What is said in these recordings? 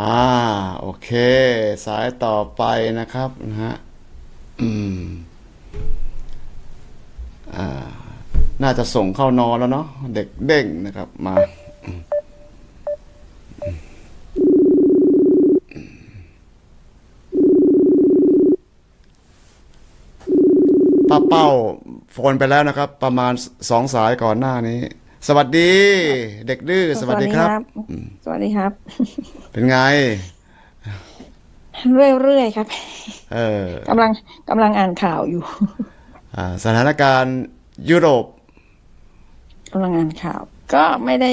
อ่าโอเค สายต่อไปนะครับนะฮะอืมอ่าน่าจะส่งเข้านอนแล้วเนาะเด็กเด้งนะครับมาป้าเป้าโฟนไปแล้วนะครับ ประมาณสองสายก่อนหน้านี้ สวัสดี เด็กดื้อสวัสดีครับ สวัสดีครับ เป็นไง เรื่อยๆครับ เออกำลังกำลังอ่านข่าวอยู่ อ่า สถานการณ์ยุโรปกำลังอ่านข่าว ก็ไม่ได้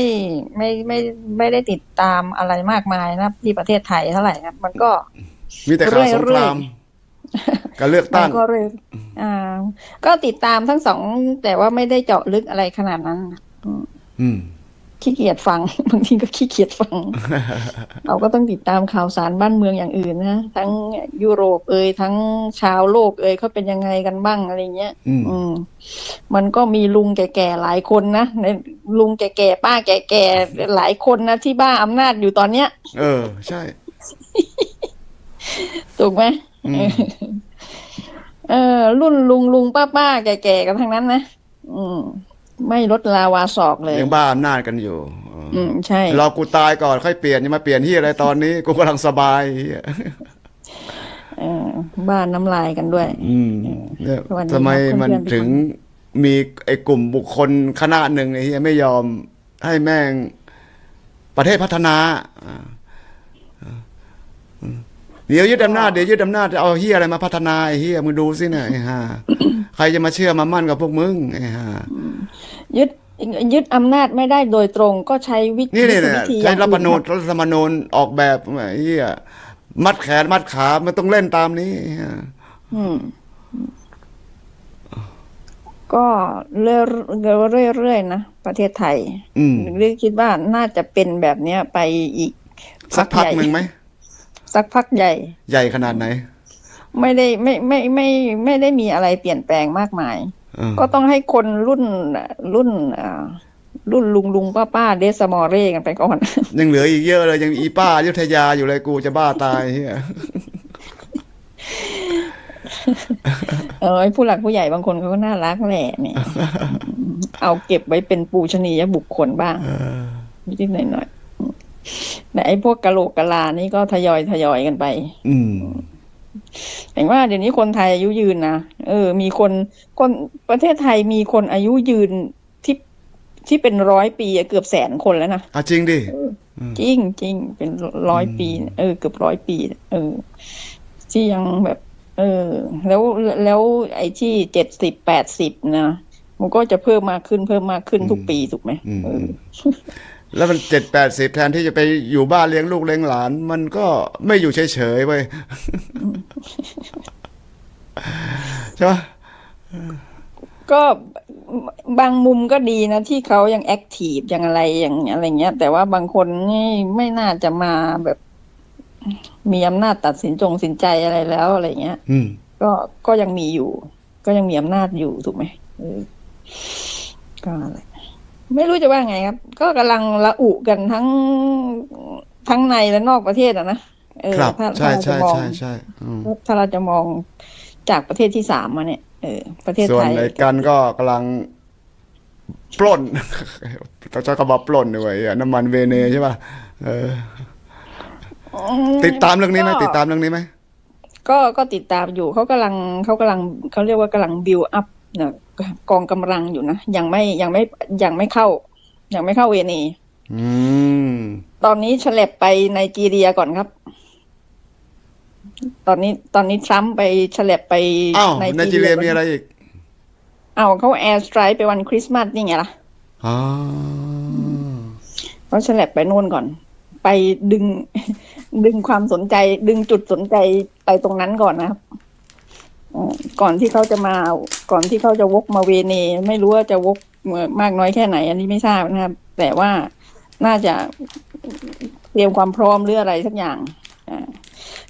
ไม่ไม่ไม่ได้ติดตามอะไรมากมายนะที่ประเทศไทยเท่าไหร่นะมันก็มีแต่ข่าวสงครามการเลือกมัตั้นงก็เรื่อยอ่า ก็ติดตามทั้งสองแต่ว่าไม่ได้เจาะลึกอะไรขนาดนั้นนะอืมอืม ขี้เกียจฟัง บางทีก็ขี้เกียจฟัง เราก็ต้องติดตามข่าวสารบ้านเมืองอย่างอื่นนะทั้งยุโรปเอ่ยทั้งชาวโลกเอ่ยเขาเป็นยังไงกันบ้างอะไรเงี้ย อืมอืมมันก็มีลุงแก่ๆหลายคนนะในลุงแก่ๆป้าแก่ๆหลายคนนะที่บ้าอำนาจอยู่ตอนเนี้ย เออ ใช่ถูกไหมอืมเออ รุ่นลุงลุงป้าป้าแก่ๆกันทั้งนั้นนะอืม ไม่ลดลาวาศอกเลยยังบ้าอำนาจกันอยู่อืมใช่รอกูตายก่อนค่อยเปลี่ยนยังมาเปลี่ยนที่อะไรตอนนี้ กูกำลังสบายเหี้ยเออบ้านน้ำลายกันด้วย อืมเนี่ยวันนี้ทำไมเพื่อนๆมันถึงมีไอ้กลุ่มบุคคลคณะหนึ่งไอ้เหี้ยไม่ยอมให้แม่งประเทศพัฒนาอ่าอืม เดี๋ยวยึดอำนาจเดี๋ยวยึดอำนาจจะเอาเฮียอะไรมาพัฒนาไอ้เฮียมึงดูสิเนี่ยไอ้ห่าใครจะมาเชื่อมามั่นกับพวกมึงไอ้ห่ายึดยึดอำนาจไม่ได้โดยตรงก็ใช้วินี่นี่วิเนี่ยธีใช้รัฐธรรมนูญอย่างอื่นรัฐธรรมนูญออกแบบไอ้เฮียมัดแขนมัดขามันต้องเล่นตามนี้ไอ้เหี้ยอืมก็เรื่อยเรื่อยๆนะประเทศไทยอืมหรือคิดว่าน่าจะเป็นแบบเนี้ยไปอีก สักพักใญ่หนึ่งไหม สักพักใหญ่ ใหญ่ขนาดไหน ไม่ได้ไม่ไม่ไม่ไม่ได้มีอะไรเปลี่ยนแปลงมากมายเออก็ต้องให้คนรุ่นรุ่นอ่ารุ่นลุงลุงป้าป้าเดสมอเร่กันไปก่อน ยังเหลืออีกเยอะเลยยังอีป้าอยุธยาอยู่เลยกูจะบ้าตายเฮียเออไอ้ผู้หลักผู้ใหญ่บางคนเขาก็น่ารักแหละเนี่ย เอาเก็บไว้เป็นปูชนียบุคคลบ้างนิดๆหน่อยๆ แต่ไอ้พวกกะโหลกกะลานี่ก็ทยอยทยอยกันไป อืมแต่ว่าเดี๋ยวนี้คนไทยอายุยืนนะเออ มีคนคนประเทศไทยมีคนอายุยืนที่ที่เป็นร้อยปีอะเกือบแสนคนแล้วนะอะจริงดิจริงจริงเป็นร้อยปี เออ เกือบร้อยปี เออ ที่ยังแบบ เออ แล้วแล้วไอ้ที่เจ็ดสิบแปดสิบนะมันก็จะเพิ่มมากขึ้นเพิ่มมากขึ้นทุกปีถูกไหมอืมเออ แล้วมันเจ็ดแปดสิบแทนที่จะไปอยู่บ้านเลี้ยงลูกเลี้ยงหลาน มันก็ไม่อยู่เฉยๆเว้ยใช่ปะก็บางมุมก็ดีนะ ที่เขายังแอคทีฟยังอะไรอย่างอะไรเงี้ย แต่ว่าบางคนนี่ไม่น่าจะมาแบบ มีอำนาจตัดสินจงสินใจอะไรแล้วอะไรเงี้ยอืมก็ก็ยังมีอยู่ ก็ยังมีอำนาจอยู่ถูกไหมเออก็อะไร ไม่รู้จะว่าไงครับ ก็กำลังละอุกันทั้งทั้งในและนอกประเทศอะนะเออครับถ้าใช่ถ้าเราจะใช่มองใช่ใช่อืมถ้าเราจะมองจากประเทศที่สามมาเนี่ยเออประเทศส่วไทนยไอ้กันก็กำลังปล้นต้องใช้คำว่าปล้นด้วยอะน้ำมันเวเนใช่ป่ะเอออืมติดตามเรื่องนี้ไหมก็ติดตามเรื่องนี้ไหมก็ก็ติดตามอยู่เขากำลังเขากำลังเขาเรียกว่ากำลังบิวอัพนะ กองกำลังอยู่นะยังไม่ยังไม่ยังไม่เข้า ยังไม่เข้าเวเนอืมตอนนี้ฉลับไปไนจีเรียก่อนครับ ตอนนี้ตอนนี้ทรัมป์ไปฉลับไปอ้าวไนไนจีจีเรีเรียยมีอะไรอีกเอาเขาแอร์สไตร์ไปวันคริสต์มาสนี่ไงล่ะอ๋อเขาฉลับไปนู่นก่อน ไปดึง ดึงความสนใจ ดึงจุดสนใจไปตรงนั้นก่อนนะครับอืม ก่อนที่เขาจะมาก่อนที่เขาจะวกมาเวเน ไม่รู้ว่าจะวกมากน้อยแค่ไหน อันนี้ไม่ทราบนะครับ แต่ว่าน่าจะเตรียมความพร้อมหรืออะไรสักอย่างอ่า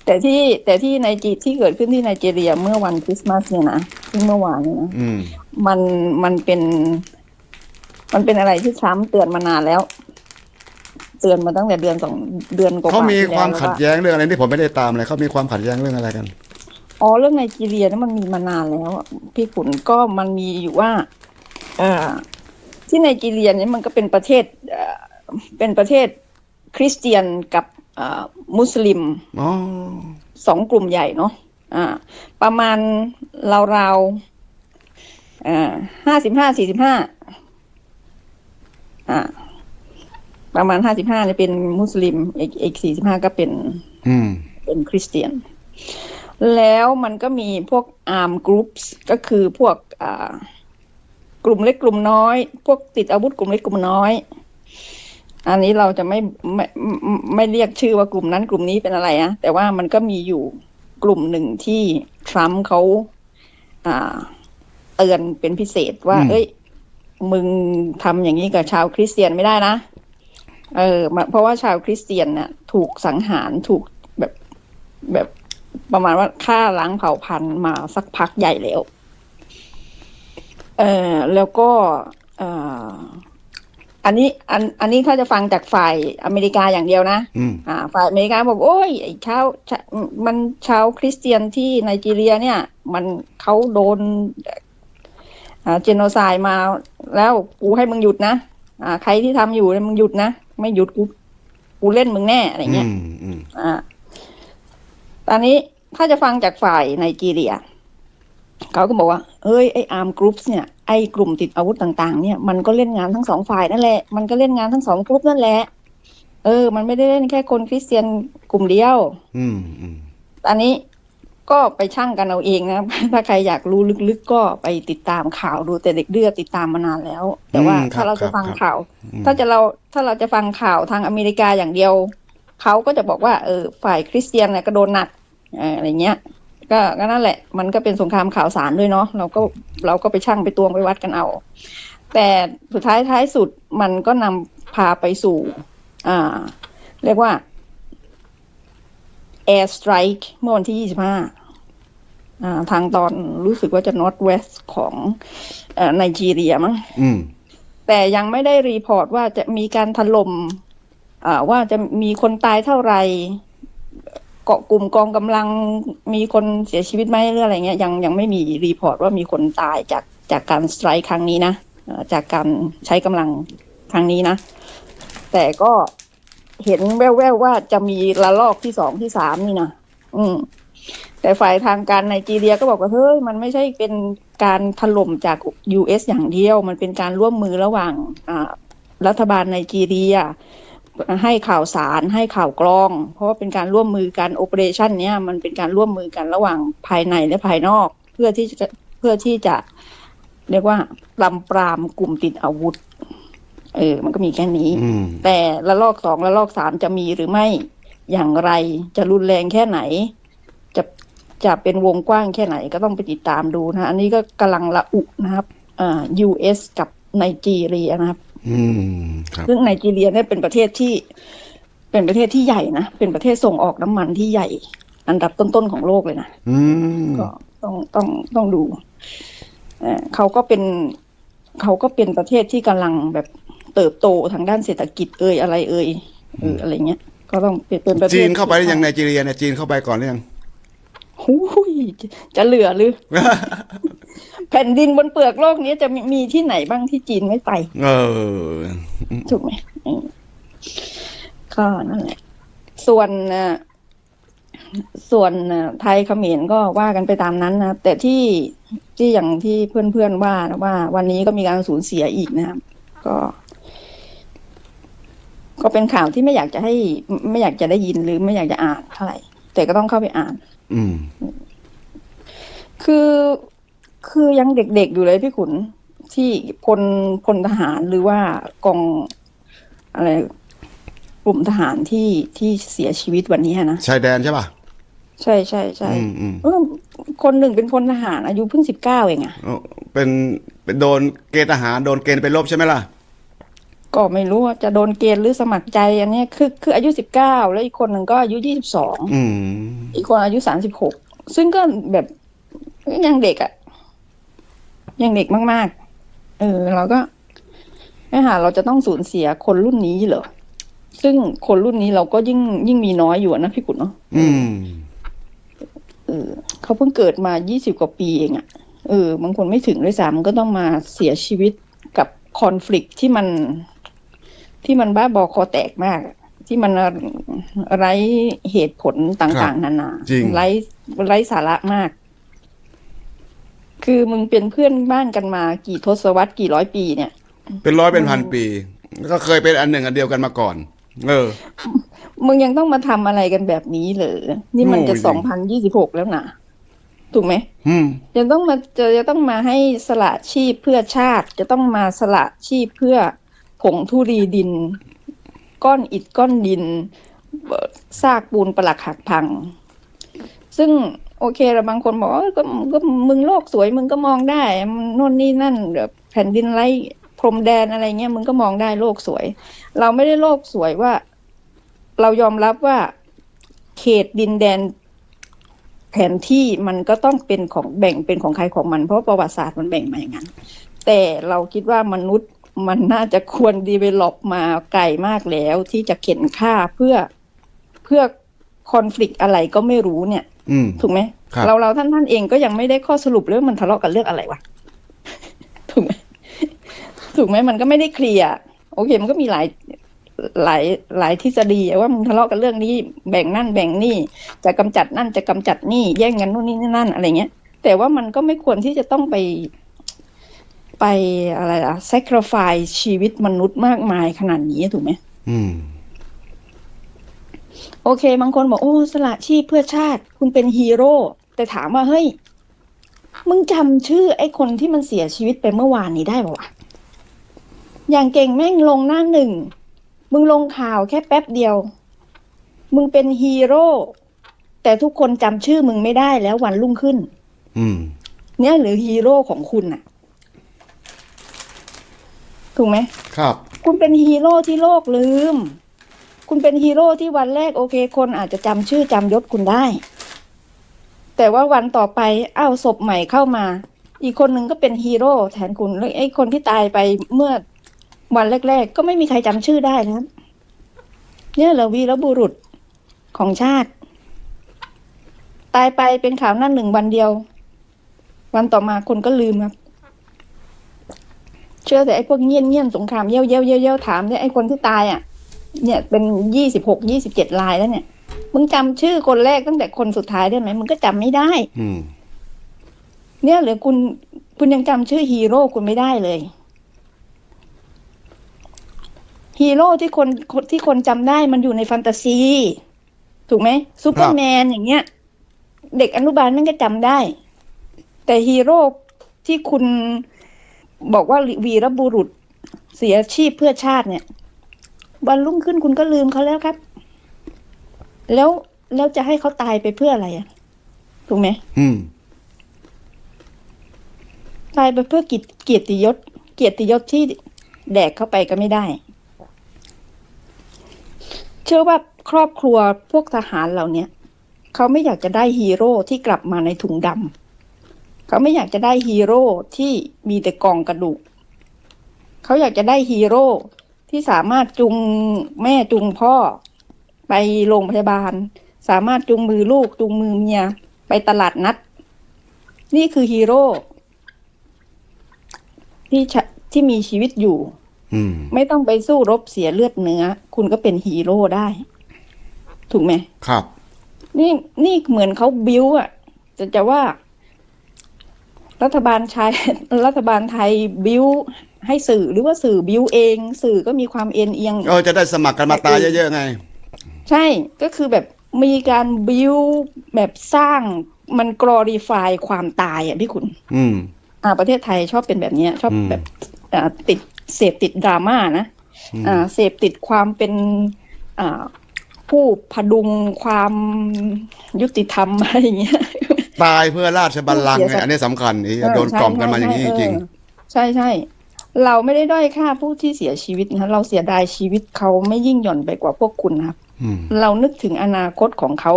แต่ที่แต่ที่ในจีที่เกิดขึ้นที่ไนจีเรียเมื่อวันคริสต์มาสเนี่ยนะซึ่งเมื่อวานเนี่ยนะอืมมันมันเป็น มันเป็นอะไรที่ทรัมป์เตือนมานานแล้ว เตือนมาตั้งแต่เดือนสองเดือนกว่าๆเขามีที่แล้ความขัดแล้แย้งเรื่องอะไรที่ผมไม่ได้ตามเลยเขามีความขัดแย้งเรื่องอะไรกัน อ๋อเรื่องไนจีเรียนี่มันมีมานานแล้วอะพี่ขุนก็มันมีอยู่ว่าเอ่อที่ไนจีเรียเนี่ยมันก็เป็นประเทศเอ่อเป็นประเทศคริสเตียนกับเอ่อมุสลิม อ๋อ สองกลุ่มใหญ่เนาะอ่า ประมาณราวๆอ่าห้าสิบห้าสี่สิบห้าอ่า ประมาณห้าสิบห้าเนี่ยเป็นมุสลิม อีกอีกสี่สิบห้าก็เป็นอืม เป็นคริสเตียน แล้วมันก็มีพวกอาร์มกรุ๊ปส์ก็คือพวกอ่ากลุ่มเล็กกลุ่มน้อย พวกติดอาวุธกลุ่มเล็กกลุ่มน้อย อันนี้เราจะไม่ไม่ไม่ไม่เรียกชื่อว่ากลุ่มนั้นกลุ่มนี้เป็นอะไรนะแต่ว่ามันก็มีอยู่กลุ่มหนึ่งที่ทรัมป์เขาอ่าเตือนเป็นพิเศษว่าอืมเอ้ย มึงทำอย่างนี้กับชาวคริสเตียนไม่ได้นะเออมาเพราะว่าชาวคริสเตียนน่ะ ถูกสังหารถูกแบบแบบ ประมาณว่าฆ่าล้างเผ่าพันธุ์มาสักพักใหญ่แล้ว เออแล้วก็เอออันนี้ อัน อันนี้ถ้าจะฟังจากฝ่ายอเมริกาอย่างเดียวนะอืมอ่า ฝ่ายอเมริกาบอกโอ้ยไอ้ชาวชามันชาวคริสเตียนที่ไนจีเรีย เนี่ย มันเขาโดนอ่าเจโนไซด์มาแล้วกูให้มึงหยุดนะอ่า ใครที่ทำอยู่เนี่ยมึงหยุดนะ ไม่หยุดกูกูเล่นมึงแน่อะไรเงี้ยอืมอืมอ่า ตอนนี้ถ้าจะฟังจากฝ่ายไนจีเรีย เขาก็บอกว่าเอ้ย ไอ้อาร์มกรุ๊ปเนี่ย ไอ้กลุ่มติดอาวุธต่างๆ เนี่ย มันก็เล่นงานทั้งสองฝ่ายนั่นแหละ มันก็เล่นงานทั้งสองกรุ๊ปนั่นแหละ เออ มันไม่ได้เล่นแค่คนคริสเตียนกลุ่มเดียว อืมอืมอันนี้ก็ไปช่างกันเอาเองนะ ถ้าใครอยากรู้ลึกๆ ก็ไปติดตามข่าวดูแต่เด็กเดือติดตามมานานแล้ว แต่ว่าอืมคบถ้าเราจะฟังครับข่าวอืมถ้าจะเราถ้าเราจะฟังข่าวทางอเมริกาอย่างเดียว เขาก็จะบอกว่าเออฝ่ายคริสเตียนเนี่ยก็โดนหนักเอออะไรเงี้ยก็ก็นั่นแหละ มันก็เป็นสงครามข่าวสารด้วยเนาะเราก็เราก็ไปช่างไปตวงไปวัดกันเอา แต่สุดท้ายท้ายสุดมันก็นำพาไปสู่ อ่า เรียกว่า air strike เมื่อวันที่ 25อ่า ทางตอนรู้สึกว่าจะ north west ของเอ่อไนจีเรียมั้งอืมแต่ยังไม่ได้รีพอร์ตว่าจะมีการถล่มอ่า ว่าจะมีคนตายเท่าไหร่เกาะกลุ่มกองกำลังมีคนเสียชีวิตไหมหรืออะไรเงี้ยยังยังไม่มีรีพอร์ตว่ามีคนตายจากจากการสไตร์ครั้งนี้นะจากการใช้กำลังครั้งนี้นะ แต่ก็เห็นแว่วๆว่าจะมีระลอกที่สองที่สามนี่นะอืม แต่ฝ่ายทางการไนจีเรียก็บอกว่าเฮ้ยมันไม่ใช่เป็นการถล่มจาก US อย่างเดียว มันเป็นการร่วมมือระหว่างรัฐบาลไนจีเรีย ให้ข่าวสารให้ข่าวกรอง เพราะว่าเป็นการร่วมมือกันโอเปอเรชันเนี้ยมันเป็นการร่วมมือกันระหว่างภายในและภายนอก เพื่อที่จะเพื่อที่จะ เรียกว่าปรามปรามกลุ่มติดอาวุธ เออ มันก็มีแค่นี้อืมแต่ละลอกสองละลอกสามจะมีหรือไม่อย่างไร จะรุนแรงแค่ไหน จะจะเป็นวงกว้างแค่ไหนก็ต้องไปติดตามดูนะ อันนี้ก็กำลังละอุนะครับอ่า US กับไนจีเรียนะครับ อืมครับซึ่งไนจีเรียเนี่ยเป็นประเทศที่ เป็นประเทศที่ใหญ่นะ เป็นประเทศส่งออกน้ำมันที่ใหญ่ อันดับต้นๆของโลกเลยนะอืมก็ต้องต้องต้องดูเอ่อเขาก็เป็นเขาก็เป็นประเทศที่กำลังแบบเติบโตทางด้านเศรษฐกิจเอ่ยอะไรเอ่ยเอออะไรเงี้ย ก็ต้องเป็นเป็นประเทศจีนเข้าไปหรือยังไนจีเรียเนี่ยจีนเข้าไปก่อนหรือยังหูยจะจะเหลือหรือ แผ่นดินบนเปลือกโลกนี้จะมีมีที่ไหนบ้างที่จีนไม่ไป เออ ถูกไหมอืมก็นั่นแหละ ส่วนเอ่อส่วนเอ่อไทยเขมรก็ว่ากันไปตามนั้นนะแต่ที่ที่อย่างที่เพื่อนๆว่านะว่า วันนี้ก็มีการสูญเสียอีกนะครับ ก็ ก็เป็นข่าวที่ไม่อยากจะให้ ไม่อยากจะได้ยินหรือไม่อยากจะอ่านเท่าไหร่แต่ก็ต้องเข้าไปอ่าน อืม คือ คือยังเด็กๆอยู่เลยพี่ขุนที่พลพลทหารหรือว่ากองอะไรกลุ่มทหารที่ที่เสียชีวิตวันนี้นะชายแดนใช่ป่ะ ใช่ใช่ใช่อืมอืมเออคนหนึ่งเป็นพลทหารอายุเพิ่งสิบเก้าเองอะเออเป็นเป็นโดนเกณฑ์ทหารโดนเกณฑ์ไปรบใช่ไหมล่ะ ก็ไม่รู้ว่าจะโดนเกณฑ์หรือสมัครใจ อันเนี้ยคือคืออายุสิบเก้าแล้วอีกคนหนึ่งก็อายุยี่สิบสองอืม อีกคนอายุสามสิบหกซึ่งก็แบบยังเด็กอะ ยังเด็กมาก ๆ เออ เราก็ไม่หาเราจะต้องสูญเสียคนรุ่นนี้เหรอ ซึ่งคนรุ่นนี้เราก็ยิ่งยิ่งมีน้อยอยู่อะนะพี่กุฎเนาะอืมเออเขาเพิ่งเกิดมายี่สิบกว่าปีเองอะเออบางคนไม่ถึงด้วยซ้ำก็ต้องมาเสียชีวิตกับคอน FLICT ที่มัน ที่มันบ้าบอคอแตกมากอะที่มันไร้เหตุผลต่าง ๆ นานา จริง ไร้ไร้สาระมาก คือมึงเป็นเพื่อนบ้านกันมากี่ทศวรรษกี่ร้อยปีเนี่ย เป็นร้อยเป็นพันปี ก็เคยเป็นอันหนึ่งอันเดียวกันมาก่อน เออ มึงยังต้องมาทำอะไรกันแบบนี้เหรอ นี่มันจะโง่จริงสองพันยี่สิบหกแล้วนะถูกไหมอืมจะต้องมาจะจะต้องมาให้สละชีพเพื่อชาติ จะต้องมาสละชีพเพื่อผงธุรีดิน ก้อนอิฐก้อนดินเอ่อซากปูนปลักหักพัง ซึ่ง โอเคละบางคนบอกก็ก็มึงโลกสวยมึงก็มองได้มนโน่นนี่นั่นแบบแผ่นดินไร้พรมแดนอะไรเงี้ยมึงก็มองได้โลกสวย เราไม่ได้โลกสวยว่า เรายอมรับว่า เขตดินแดน แผนที่มันก็ต้องเป็นของแบ่งเป็นของใครของมัน เพราะประวัติศาสตร์มันแบ่งมาอย่างนั้น แต่เราคิดว่ามนุษย์มันน่าจะควรดีเวล็อปมาไกลมากแล้วที่จะเข็นฆ่าเพื่อเพื่อคอน FLICT อะไรก็ไม่รู้เนี่ย ถูกไหมครับเราเราท่านท่านเองก็ยังไม่ได้ข้อสรุปเลยว่ามันทะเลาะกันเรื่องอะไรวะถูกไหมถูกไหมมันก็ไม่ได้เคลียร์โอเค มันก็มีหลายหลายหลายทฤษฎีว่ามึงทะเลาะกันเรื่องนี้แบ่งนั่นแบ่งนี่ จะกำจัดนั่นจะกำจัดนี่แย่งกันนู่นนี่นั่นอะไรเงี้ย แต่ว่ามันก็ไม่ควรที่จะต้องไป ไปอะไรอะ sacrifice ชีวิตมนุษย์มากมายขนาดนี้ถูกไหมอืม โอเค บางคนบอกโอ้สละชีพเพื่อชาติ คุณเป็นฮีโร่แต่ถามว่าเฮ้ยมึงจำชื่อไอ้คนที่มันเสียชีวิตไปเมื่อวานนี้ได้ปะวะอย่างเก่งแม่งลงหน้าหนึ่ง มึงลงข่าวแค่แป๊บเดียว มึงเป็นฮีโร่แต่ทุกคนจำชื่อมึงไม่ได้แล้ววันรุ่งขึ้น อืม เนี่ยหรือฮีโร่ของคุณน่ะถูกไหมครับ คุณเป็นฮีโร่ที่โลกลืม คุณเป็นฮีโร่ที่วันแรกโอเค คนอาจจะจำชื่อจำยศคุณได้ แต่ว่าวันต่อไปอ้าวศพใหม่เข้ามา อีกคนหนึ่งก็เป็นฮีโร่แทนคุณแล้วไอ้คนที่ตายไปเมื่อวันแรก ๆ ก็ไม่มีใครจำชื่อได้นะเนี่ยเหรอวีรบุรุษของชาติ ตายไปเป็นข่าวหน้าหนึ่งวันเดียว วันต่อมาคนก็ลืมครับเชื่อแต่ไอ้พวกเงี้ยนเงี้ยนสงครามเย้ยวเย้ยวเย้ยวเย้ยวถามเนี่ยไอ้คนที่ตายอะ เนี่ยเป็นยี่สิบหกยี่สิบเจ็ดลายแล้วเนี่ย มึงจำชื่อคนแรกตั้งแต่คนสุดท้ายได้ไหมมึงก็จำไม่ได้ อืมเนี่ยหรือคุณคุณยังจำชื่อฮีโร่คุณไม่ได้เลยฮีโร่ที่คนคนที่คนจำได้มันอยู่ในแฟนตาซี ถูกไหมซูเปอร์แมนอย่างเงี้ย เด็กอนุบาลมันก็จำได้ แต่ฮีโร่ที่คุณบอกว่าวีรบุรุษเสียชีพเพื่อชาติเนี่ย วันรุ่งขึ้นคุณก็ลืมเขาแล้วครับ แล้วแล้วจะให้เขาตายไปเพื่ออะไรอะถูกไหมอืมตายไปเพื่อกิจเกียรติยศ เกียรติยศที่แดกเข้าไปก็ไม่ได้ เชื่อว่าครอบครัวพวกทหารเหล่าเนี้ยเขาไม่อยากจะได้ฮีโร่ที่กลับมาในถุงดำเขาไม่อยากจะได้ฮีโร่ที่มีแต่กองกระดูก เขาอยากจะได้ฮีโร่ ที่สามารถจุงแม่จุงพ่อ ไปโรงพยาบาล สามารถจุงมือลูกจุงมือเมีย ไปตลาดนัด นี่คือฮีโร่ที่ชะที่มีชีวิตอยู่อืมไม่ต้องไปสู้รบเสียเลือดเนื้อ คุณก็เป็นฮีโร่ได้ ถูกไหมครับ นี่นี่เหมือนเขาบิ้วอะจะจะว่า รัฐบาลชายรัฐบาลไทยบิ้ว ให้สื่อหรือว่าสื่อบิ้วเอง สื่อก็มีความเอ็นเอียงเออจะได้สมัครกันมาตายเยอะๆไง ใช่ก็คือแบบมีการบิ้วแบบสร้างมันกรอรีฟายความตายอะพี่คุณ อืม อ่า ประเทศไทยชอบเป็นแบบเนี้ยชอบอืมแบบอ่าติดเสพติดดราม่านะอืมอ่าเสพติดความเป็นอ่าผู้พดุงความยุติธรรมอะไรอย่างเงี้ยตายเพื่อราชบัลลังก์เสียไงสัตว์อันนี้สำคัญนี่เออโดนใช่กล่อมกันมาอย่างนี้จใช่ริงเออใช่ใช่ เราไม่ได้ด้อยค่าผู้ที่เสียชีวิตนะเราเสียดายชีวิตเขาไม่ยิ่งหย่อนไปกว่าพวกคุณนะครับๆอืมเรานึกถึงอนาคตของเขา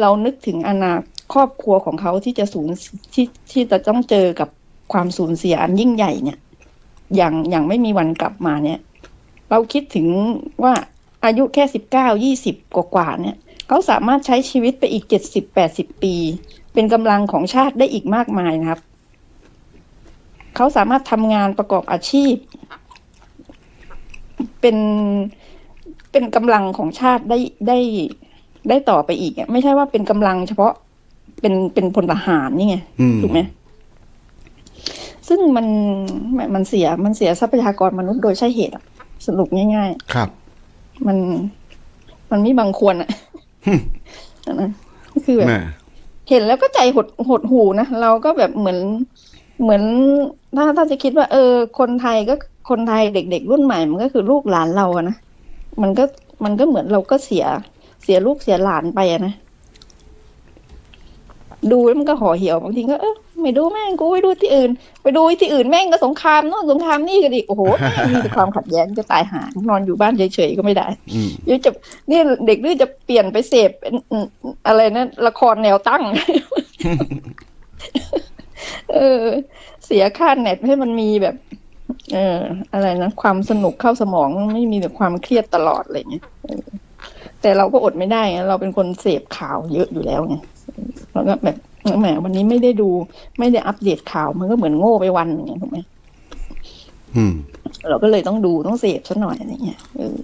เรานึกถึงอนาครอบครัวของเขาที่จะสูญที่ที่จะต้องเจอกับความสูญเสียอันยิ่งใหญ่เนี่ย อย่างอย่างไม่มีวันกลับมาเนี่ย เราคิดถึงว่าอายุแค่สิบเก้ายี่สิบกว่าๆเนี่ย เขาสามารถใช้ชีวิตไปอีกเจ็ดสิบแปดสิบปี เป็นกำลังของชาติได้อีกมากมายนะครับ เขาสามารถทำงานประกอบอาชีพ เป็นเป็นกำลังของชาติได้ได้ได้ต่อไปอีกอะไม่ใช่ว่าเป็นกำลังเฉพาะเป็นเป็นพลทหารนี่ไงอืมถูกไหมซึ่งมันมันมันเสียมันเสียทรัพยากรมนุษย์โดยใช่เหตุอะสรุปง่ายครับๆมันมันไม่บังควรอะหึนะคือแบบแม่เห็นแล้วก็ใจหดหดหูนะเราก็แบบเหมือน เหมือนถ้าถ้าจะคิดว่า เออ คนไทยก็คนไทยเด็ก ๆ รุ่นใหม่ มันก็คือลูกหลานเราอะนะมันก็มันก็เหมือนเราก็เสียเสียลูกเสียหลานไปอะนะดูแล้วมันก็ห่อเหี่ยวบางทีก็เออไม่ดูแม่งกูไปดูที่อื่น ไปดูที่อื่นแม่งก็สงครามโน่นสงครามนี่กันอีกโอ้โหแม่งมีแต่ความขัดแย้งจะตายหานอนอยู่บ้านเฉยๆก็ไม่ได้อืมเดี๋ยวจะนี่เด็กนี่จะเปลี่ยนไปเสพเป็นอืมอะไรนะละครแนวตั้ง เออ เสียค่าเน็ตให้มันมีแบบ เออ อะไรนะความสนุกเข้าสมองไม่มีแต่ความเครียดตลอดอะไรเงี้ยเออแต่เราก็อดไม่ได้ไงเราเป็นคนเสพข่าวเยอะอยู่แล้วไงแล้วก็แบบแหมวันนี้ไม่ได้ดู ไม่ได้อัปเดตข่าวมันก็เหมือนโง่ไปวันอย่างเงี้ยถูกไหมอืมเราก็เลยต้องดูต้องเสพซะหน่อยอะไรเงี้ยเออ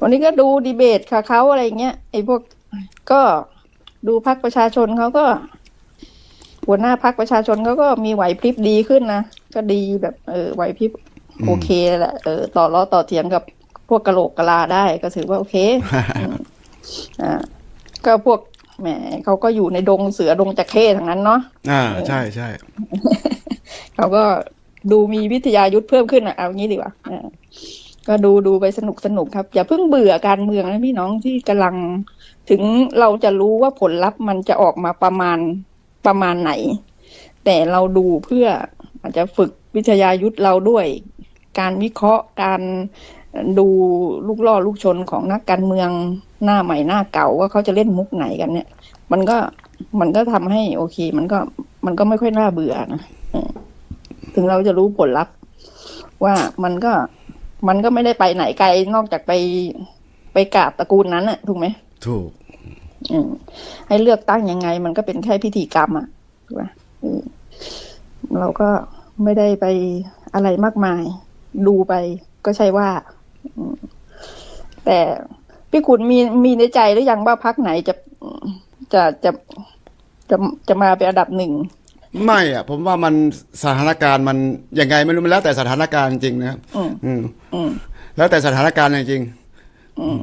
วันนี้ก็ดูดีเบตค่ะเขาอะไรเงี้ยไอ้พวกก็ดูพักประชาชนเขาก็ หัวหน้าพักประชาชนเขาก็มีไหวพริบดีขึ้นนะก็ดีแบบเออไหวพริบอืมโอเคแหละเออต่อล้อต่อเถียงกับพวกกะโหลกกะลาได้ก็ถือว่าโอเคอืมอ่าก็พวกแหมเขาก็อยู่ในดงเสือดงจักเข้ทั้งนั้นเนาะอ่าใช่ใช่เขาก็ดูมีวิทยายุทธเพิ่มขึ้นอะเอางี้ดีกว่าอ่าก็ดูดูไปสนุกสนุกครับ อย่าเพิ่งเบื่อการเมืองนะพี่น้องที่กำลังถึงเราจะรู้ว่าผลลัพธ์มันจะออกมาประมาณ ประมาณไหน แต่เราดูเพื่ออาจจะฝึกวิทยายุทธเราด้วย การวิเคราะห์การดูลูกล่อลูกชนของนักการเมืองหน้าใหม่หน้าเก่าว่าเขาจะเล่นมุกไหนกันเนี่ย มันก็มันก็ทำให้โอเค มันก็มันก็ไม่ค่อยน่าเบื่อนะถึงเราจะรู้ผลลัพธ์ ว่ามันก็มันก็ไม่ได้ไปไหนไกลนอกจากไปไปกราบตระกูลนั้นน่ะถูกไหมถูก อืมให้เลือกตั้งยังไง มันก็เป็นแค่พิธีกรรมอะถูกป่ะอืมเราก็ไม่ได้ไปอะไรมากมาย ดูไปก็ใช่ว่าอืมแต่พี่ขุนมีมีในใจหรือยังว่าพักไหนจะจะจะจะจะมาเป็นอันดับหนึ่งไม่อะ ผมว่ามันสถานการณ์มันยังไงไม่รู้มันแล้วแต่สถานการณ์จริงนะครับอืมอืมอืมแล้วแต่สถานการณ์จริง อืม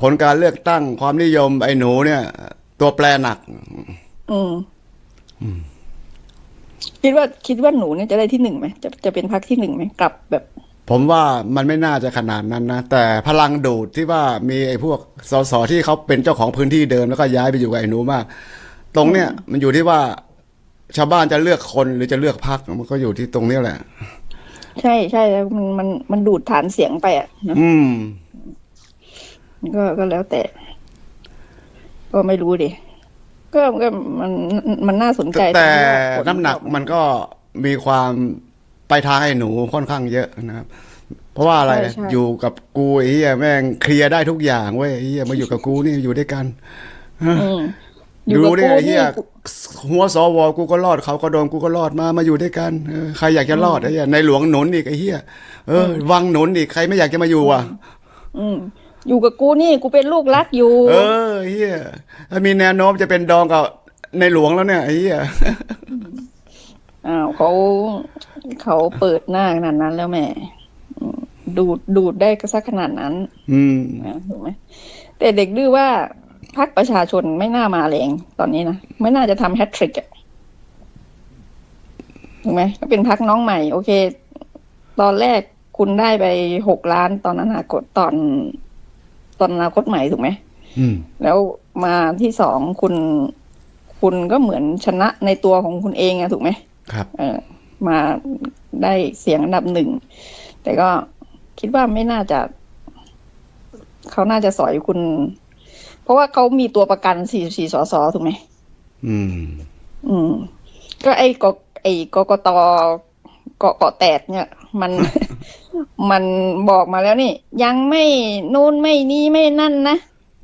ผลการเลือกตั้งความนิยมไอ้หนูเนี่ย ตัวแปรหนัก อืมคิดว่าคิดว่าหนูเนี่ยจะได้ที่หนึ่งไหมจะจะเป็นพักที่หนึ่งไหมกลับแบบ ผมว่ามันไม่น่าจะขนาดนั้นนะ แต่พลังดูดที่ว่ามีไอ้พวกสสที่เขาเป็นเจ้าของพื้นที่เดิมแล้วก็ย้ายไปอยู่กับไอ้หนูมาก ตรงเนี้ยมันอยู่ที่ว่า ชาวบ้านจะเลือกคนหรือจะเลือกพรรคมันก็อยู่ที่ตรงเนี้ยแหละ ใช่ใช่แล้วมันมันมันดูดฐานเสียงไปอะเนอะอืม ก็ก็แล้วแต่ ก็ไม่รู้ดิก็ก็มันมันน่าสนใจแต่รงที่ว่าผลน้ำหนักมันก็มีความไปทางไอ้หนูค่อนข้างเยอะนะครับเพราะว่าอะไรใช่ใช่อยู่กับกูไอ้เหี้ยแม่งเคลียร์ได้ทุกอย่างเว้ยไอ้เหี้ยมาอยู่กับกูนี่อยู่ด้วยกันอืมอยู่ดูกับดิกูไอ้เหี้นี่ยหัวสวกูก็รอดเขาก็โดนกูก็รอดมามาอยู่ด้วยกันเออใครอยากจะรอดไอ้เหี้ยในหลวงหนุนอีกไอ้เหี้ยเออวังหนุนอีกใครไม่อยากจะมาอยู่อะ อืม อยู่กับกูนี่กูเป็นลูกรักอยู่ เออไอ้เหี้ยถ้ามีแนวโน้มจะเป็นดองกับในหลวงแล้วเนี่ยไอ้เหี้ยอ้าวเขาเขาเปิดหน้าขนาดนั้นแล้วแหม่อืมดูดดูดได้ก็สักขนาดนั้น อืมนะถูกไหมแต่เด็กดื้อว่าพรรคประชาชนไม่น่ามาแรงตอนนี้นะไม่น่าจะทำแฮตทริกอะถูกไหมก็เป็นพรรคน้องใหม่ โอเค ตอนแรกคุณได้ไปหกล้านตอนนั้นอะกดตอน ตอนอนาคตใหม่ถูกไหมอืม แล้วมาที่สองคุณ คุณก็เหมือนชนะในตัวของคุณเองอะถูกไหมครับ เออมาได้เสียงอันดับหนึ่ง แต่ก็คิดว่าไม่น่าจะ เขาน่าจะสอยคุณ เพราะว่าเขามีตัวประกันสี่สี่สอสอถูกไหม อืม อืม ก็ไอ้กไอ้กกตเกาะเกาะแตกเนี่ย มัน มันบอกมาแล้วนี่ ยังไม่นู่นไม่นี่ไม่นั่นนะ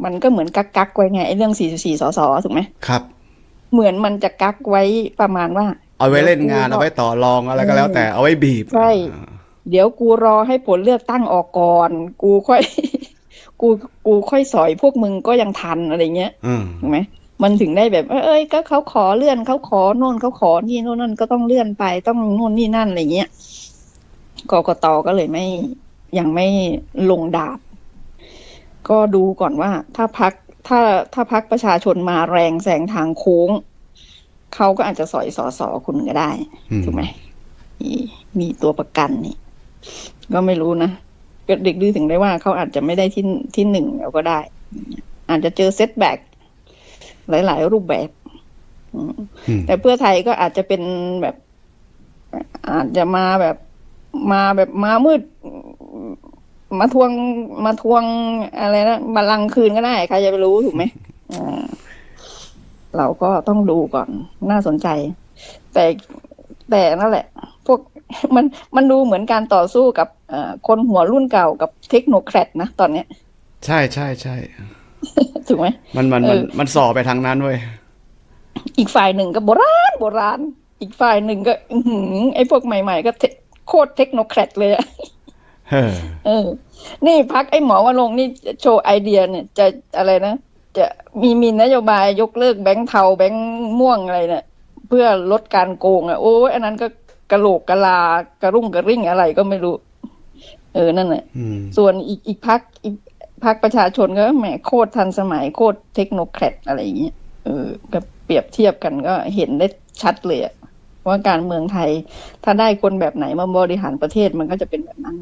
มันก็เหมือนกักกักๆไว้ไงไอ้เรื่องสี่สี่สสถูกไหมครับ เหมือนมันจะกักไว้ประมาณว่า เอาไว้เล่นงานดี๋ยวกูเอาไว้ต่อรองอะไรก็แล้ว แต่เอาไว้บีบใช่เดี๋ยวกูรอให้ผลเลือกตั้งออกก่อน กูค่อย กูกูค่อยสอยพวกมึงก็ยังทันอะไรเงี้ยอืมถูกไหมมันถึงได้แบบเอ้ยเอ้ยก็เขาขอเลื่อนเขาขอโน่นเขาขอนี่โน่นนั่นก็ต้องเลื่อนไปต้องโน่นนี่นั่นอะไรเงี้ย กกตก็เลยไม่ยังไม่ลงดาบ ก็ดูก่อนว่าถ้าพักถ้าถ้าพักประชาชนมาแรงแสงทางโค้ง เขาก็อาจจะสอยสอสอคุณก็ได้อืมถูกไหมมีมีตัวประกันนี่ ก็ไม่รู้นะก็เด็กดื้อถึงได้ว่าเขาอาจจะไม่ได้ที่ที่หนึ่งแล้วก็ได้ อาจจะเจอเซตแบ็กหลาย ๆ รูปแบบอืมอืมแต่เพื่อไทยก็อาจจะเป็นแบบ อาจจะมาแบบ มาแบบมามืด มาทวงมาทวงอะไรนะบัลลังก์คืนก็ได้ใครจะไปรู้ถูกไหมอ่าเราก็ต้องดูก่อนน่าสนใจ แต่แต่นั่นแหละ พวกมันมันดูเหมือนการต่อสู้กับเอ่อคนหัวรุ่นเก่ากับเทคโนแครดนะตอนเนี้ย ใช่ใช่ใช่ถูกไหมมันมันเอมันอมันส่อไปทางนั้นเว้ยอีกฝ่ายหนึ่งก็โบราณโบราณ อีกฝ่ายหนึ่งก็อื้อหือไอ้พวกใหม่ ๆ ก็เทโคตรเทคโนแครดเลยอะเฮ้อเออ นี่พักไอ้หมอวรงค์นี่โชว์ไอเดียเนี่ย จะอะไรนะ จะมีมีนโยบายยกเลิกแบงค์เทาแบงค์ม่วงอะไรเนี่ย เพื่อลดการโกงอะโอ้ยอันนั้นก็กระโหลกกะลากระรุ่งกระริ่งอะไรก็ไม่รู้ เออนั่นแหละอืมส่วนอีกอีกพักอีกพักประชาชนก็แหมโคตรทันสมัยโคตรเทคโนแครดอะไรอย่างเงี้ยเออก็เปรียบเทียบกันก็เห็นได้ชัดเลยอะ ว่าการเมืองไทย ถ้าได้คนแบบไหนมาบริหารประเทศมันก็จะเป็นแบบนั้น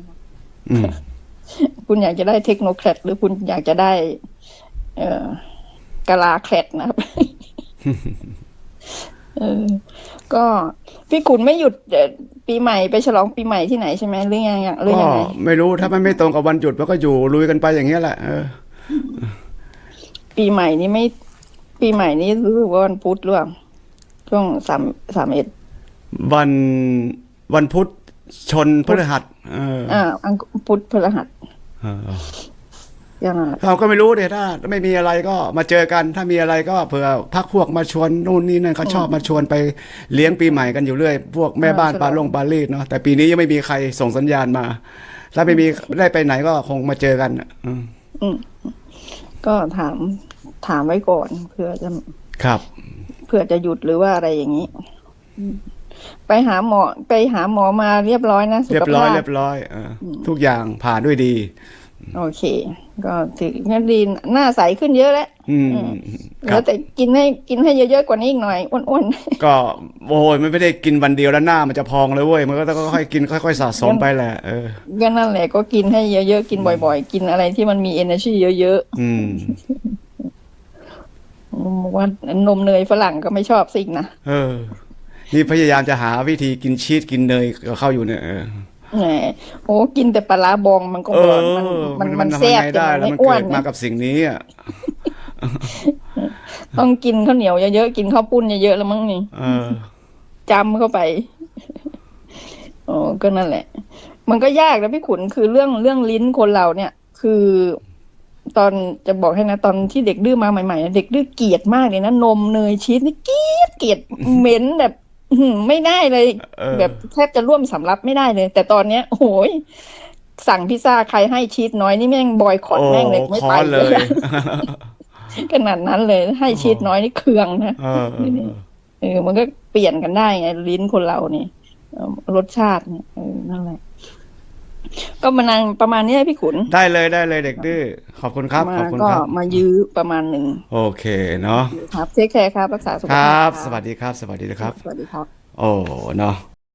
อืมคุณอยากจะได้เทคโนแครดหรือคุณอยากจะได้เอ่อกะลาแครดนะครับเออก็พี่ขุนไม่หยุดเอ่อปีใหม่ไปฉลองปีใหม่ที่ไหนใช่ไหมหรือยังยังหรือก็ยังไงไม่รู้ถ้ามันไม่ตรงกับวันหยุดมันก็อยู่ลุยกันไปอย่างเงี้ยแหละเออ ปีใหม่นี้ไม่ ปีใหม่นี้รู้สึกว่าวันพุธหรือเปล่าช่วงสามสามเอ็ด วันวันพุธชนพฤหัสเอออ่าอังพุธพฤหัสเออยังไงเราก็ไม่รู้เดี๋ยถ้าไม่มีอะไรก็มาเจอกัน ถ้ามีอะไรก็เผื่อพักพวกมาชวนนู่นนี่นั่นเขาชอบมาชวนไปเลี้ยงปีใหม่กันอยู่เรื่อย พวกแม่บ้านปาลงปารีสเนาะแต่ปีนี้ยังไม่มีใครส่งสัญญาณมา ถ้าไม่มีได้ไปไหนก็คงมาเจอกันอืมอืมก็ถามถามไว้ก่อนเพื่อจะครับ เพื่อจะหยุดหรือว่าอะไรอย่างนี้อืม ไปหาหมอไปหาหมอมาเรียบร้อยนะสุเรียขบร้อภายพเรียบร้อยเอออทุกอย่างผ่านด้วยดี โอเค ก็ถืองั้นดีหน้าใสขึ้นเยอะแล้วอืมคแล้รัวบแต่กินให้กินให้เยอะๆกว่านี้อีกหน่อยอ้วนก็โอ้ยมันไม่ได้กินวันเดียวแล้วหน้ามันจะพองเลยเว้ยมันก็ต้องค่อยๆกินค่อยๆสะสมไปแหละเออๆก็นั่นแหละก็กินให้เยอะๆกินบ่อย ๆ กินอะไรที่มันมี energy เยอะอืมๆว่านมเนยฝรั่งก็ไม่ชอบสิ่งนะเออ นี่พยายามจะหาวิธีกินชีสกินเนยกับเข้าอยู่เนี่ยเออแหมโอ้กินแต่ปลาร้าบองมันก็เอบอกอมันมันมัมันนทำแซ่ยังบไงจนได้มันแล้วไม่มันอ้วเกินดมานะกับสิ่งนี้อะต้องกินข้าวเหนียวเยอะๆกินข้าวปุ้นเยอะๆแล้วมั้งนี่เออ จำเข้าไปโอ้ก็นั่นแหละ มันก็ยากนะพี่ขุนคือเรื่องเรื่องลิ้นคนเราเนี่ย คือ ตอนจะบอกให้นะ ตอนที่เด็กดื้อมาใหม่ๆนะเด็กดื้อเกลียดมากเลยนะนมเนยชีสนี่เกลียดเกลียดเหม็นแบบอื้อหือ ไม่ได้เลยเออ แบบแทบจะร่วมสำรับไม่ได้เลย แต่ตอนเนี้ยโอ้ยสั่งพิซซ่าใครให้ชีสน้อยนี่แม่งบอยคอตโอ้แม่งเลยไม่ขอไปเลเลย ย ขนาดนั้นเลยให้ชีสน้อยนี่เคืองนะเออเออเออมันก็เปลี่ยนกันได้ไงลิ้นคนเราเนี่ยเอ่อรสชาติเนี่ยเออนั่นแหละ ก็มานางประมาณนี้พี่ขุน ได้เลยได้เลยเด็กดื้อขอบคุณครับมาขอบคุณก็ครับมายื้อประมาณหนึ่งโอเคเนาะครับเทคแคร์ครับรักษาสุขคภารัพบสวัสดีครับ สวัสดีนะครับ สวัสดีครับ โอ้เนาะ